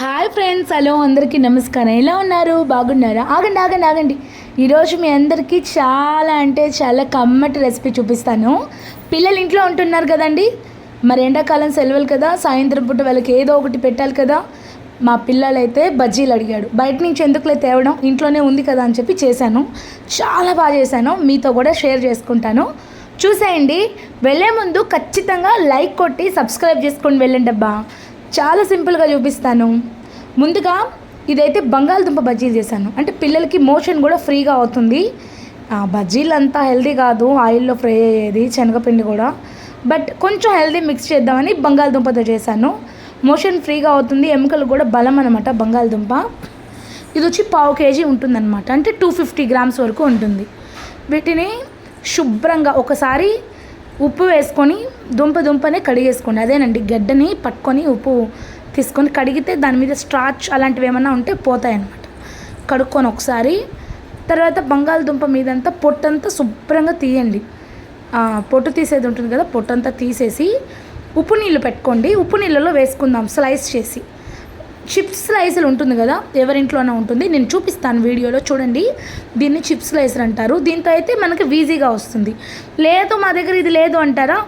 Hi friends hello అందరికీ నమస్కారం. ఎలా ఉన్నారు? బాగున్నారా? ఆగండి ఆగండి ఆగండి. ఈరోజు మీ అందరికీ చాలా అంటే చాలా కమ్మటి రెసిపీ చూపిస్తాను. పిల్లలు ఇంట్లో ఉంటున్నారు కదండి. మరి ఎండాకాలం సెలవులు కదా సాయంత్రం పూట వాళ్ళకి ఏదో ఒకటి పెట్టాలి కదా. మా పిల్లలైతే బజ్జీలు అడిగాడు బయట నుంచి ఎందుకులే తేవడం? ఇంట్లోనే ఉంది కదా అని చెప్పి చేశాను. చాలా బాగా చేశాను. మీతో కూడా షేర్ చేసుకుంటాను. చూసేయండి. వెళ్ళే ముందు ఖచ్చితంగా లైక్ కొట్టి సబ్స్క్రైబ్ చేసుకొని వెళ్ళండి అబ్బా. చాలా సింపుల్గా చూపిస్తాను. ముందుగా ఇదైతే బంగాళదుంప బజ్జీలు చేశాను. అంటే పిల్లలకి మోషన్ కూడా ఫ్రీగా అవుతుంది. ఆ బజ్జీలు అంతా హెల్దీ కాదు. ఆయిల్లో ఫ్రై అయ్యేది శనగపిండి కూడా. బట్ కొంచెం హెల్దీ మిక్స్ చేద్దామని బంగాళదుంపతో చేశాను. మోషన్ ఫ్రీగా అవుతుంది. ఎముకలు కూడా బలం అనమాట బంగాళదుంప. ఇది వచ్చి పావు కేజీ ఉంటుందన్నమాట. అంటే టూ ఫిఫ్టీ గ్రామ్స్ వరకు ఉంటుంది. వీటిని శుభ్రంగా ఒకసారి ఉప్పు వేసుకొని దుంప దుంపనే కడిగేసుకోండి. అదేనండి గడ్డని పట్టుకొని ఉప్పు తీసుకొని కడిగితే దాని మీద స్ట్రాచ్ అలాంటివి ఏమైనా ఉంటే పోతాయన్నమాట. కడుక్కొని ఒకసారి తర్వాత బంగాళదుంప మీదంతా పొట్టంతా శుభ్రంగా తీయండి. పొట్టు తీసేది ఉంటుంది కదా పొట్టంతా తీసేసి ఉప్పు నీళ్ళు పెట్టుకోండి. ఉప్పు నీళ్ళలో వేసుకుందాం స్లైస్ చేసి. చిప్స్ స్లైసర్ ఉంటుంది కదా ఎవరింట్లోనే ఉంటుంది. నేను చూపిస్తాను వీడియోలో చూడండి. దీన్ని చిప్స్ స్లైసర్ అంటారు. దీంతో అయితే మనకి ఈజీగా వస్తుంది. లేదు మా దగ్గర ఇది లేదు అంటారా?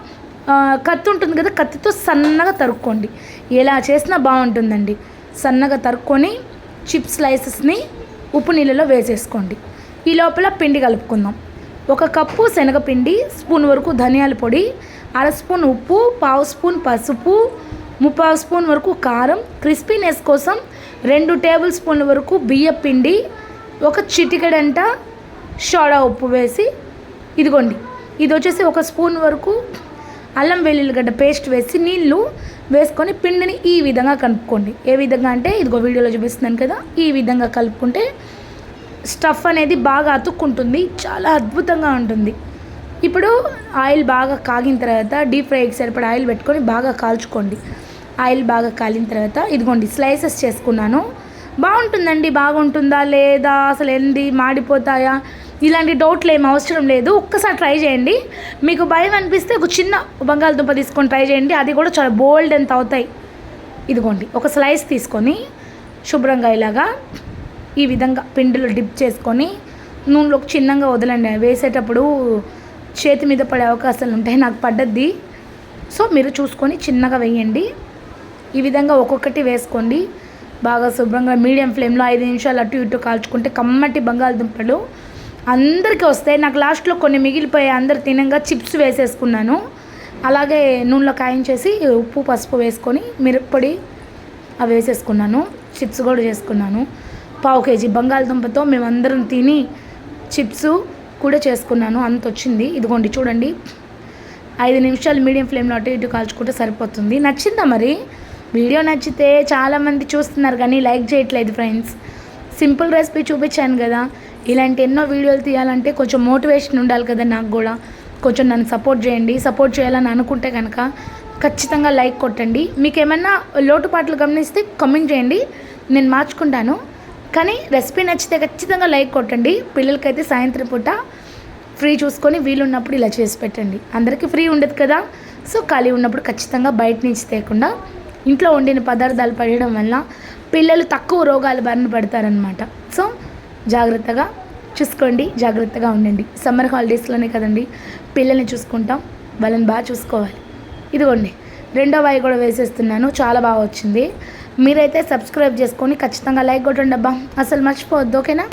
కత్తి ఉంటుంది కదా కత్తితో సన్నగా తరుక్కోండి. ఎలా చేసినా బాగుంటుందండి. సన్నగా తరుక్కొని చిప్స్ స్లైసెస్ని ఉప్పు నీళ్ళలో వేసేసుకోండి. ఈ లోపల పిండి కలుపుకుందాం. ఒక కప్పు శనగపిండి స్పూన్ వరకు ధనియాల పొడి అర స్పూన్ ఉప్పు పావు స్పూన్ పసుపు ముప్పావు స్పూన్ వరకు కారం క్రిస్పీనెస్ కోసం రెండు టేబుల్ స్పూన్ల వరకు బియ్య పిండి ఒక చిటికెడంట సోడా ఉప్పు వేసి ఇదిగోండి ఇది వచ్చేసి ఒక స్పూన్ వరకు అల్లం వెల్లుల్లిగడ్డ పేస్ట్ వేసి నీళ్ళు వేసుకొని పిండిని ఈ విధంగా కలుపుకోండి. ఏ విధంగా అంటే ఇదిగో వీడియోలో చూపిస్తున్నాను కదా ఈ విధంగా కలుపుకుంటే స్టఫ్ అనేది బాగా అతుక్కుంటుంది చాలా అద్భుతంగా ఉంటుంది. ఇప్పుడు ఆయిల్ బాగా కాగిన తర్వాత డీప్ ఫ్రైకి సరిపడా ఆయిల్ పెట్టుకొని బాగా కాల్చుకోండి. ఆయిల్ బాగా కాలిన తర్వాత ఇదిగోండి స్లైసెస్ చేసుకున్నాను. బాగుంటుందండి బాగుంటుందా లేదా అసలు ఏంది మాడిపోతాయా? ఇలాంటి డౌట్లు ఏం అవసరం లేదు ఒక్కసారి ట్రై చేయండి. మీకు భయం అనిపిస్తే ఒక చిన్న బంగాళదుంప తీసుకొని ట్రై చేయండి అది కూడా చాలా బోల్డ్ ఎంత అవుతాయి. ఇదిగోండి ఒక స్లైస్ తీసుకొని శుభ్రంగా ఇలాగా ఈ విధంగా పిండిలో డిప్ చేసుకొని నూనెలోకి చిన్నగా వదలండి. వేసేటప్పుడు చేతి మీద పడే అవకాశాలు ఉంటాయి నాకు పడ్డద్ది. సో మీరు చూసుకొని చిన్నగా వేయండి. ఈ విధంగా ఒక్కొక్కటి వేసుకోండి. బాగా శుభ్రంగా మీడియం ఫ్లేమ్లో ఐదు నిమిషాలు అటు ఇటు కాల్చుకుంటే కమ్మటి బంగాళదుంపలు అందరికీ వస్తాయి. నాకు లాస్ట్లో కొన్ని మిగిలిపోయాయి. అందరు తినంగా చిప్స్ వేసేసుకున్నాను. అలాగే నూనెలో కాయించేసి ఉప్పు పసుపు వేసుకొని మిరప్పొడి అవి వేసేసుకున్నాను. చిప్స్ కూడా చేసుకున్నాను. పావు కేజీ బంగాళదుంపతో మేమందరం తిని చిప్స్ కూడా చేసుకున్నాను. అంత వచ్చింది. ఇదిగోండి చూడండి. ఐదు నిమిషాలు మీడియం ఫ్లేమ్లో అటు ఇటు కాల్చుకుంటే సరిపోతుంది. నచ్చిందా మరి? వీడియో నచ్చితే చాలామంది చూస్తున్నారు కానీ లైక్ చేయట్లేదు ఫ్రెండ్స్. సింపుల్ రెసిపీ చూపించాను కదా. ఇలాంటి ఎన్నో వీడియోలు తీయాలంటే కొంచెం మోటివేషన్ ఉండాలి కదా నాకు కూడా. కొంచెం నన్ను సపోర్ట్ చేయండి. సపోర్ట్ చేయాలని అనుకుంటే కనుక ఖచ్చితంగా లైక్ కొట్టండి. మీకు ఏమన్నా లోటుపాట్లు గమనిస్తే కమెంట్ చేయండి. నేను మార్చుకుంటాను. కానీ రెసిపీ నచ్చితే ఖచ్చితంగా లైక్ కొట్టండి. పిల్లలకైతే సాయంత్రం పూట ఫ్రీ చూసుకొని వీలున్నప్పుడు ఇలా చేసి పెట్టండి. అందరికీ ఫ్రీ ఉండదు కదా. సో ఖాళీ ఉన్నప్పుడు ఖచ్చితంగా బయట నుంచి తేకుండా ఇంట్లో వండిన పదార్థాలు పడడం వల్ల పిల్లలు తక్కువ రోగాలు బారిన పడతారనమాట సో జాగ్రత్తగా చూసుకోండి జాగ్రత్తగా ఉండండి. సమ్మర్ హాలిడేస్లోనే కదండి పిల్లల్ని చూసుకుంటాం వాళ్ళని బాగా చూసుకోవాలి. ఇదిగోండి రెండో వాయి కూడా వేసేస్తున్నాను చాలా బాగా వచ్చింది. మీరైతే సబ్స్క్రైబ్ చేసుకొని ఖచ్చితంగా లైక్ కొట్టండి అబ్బా అసలు మర్చిపోవద్దు ఓకేనా?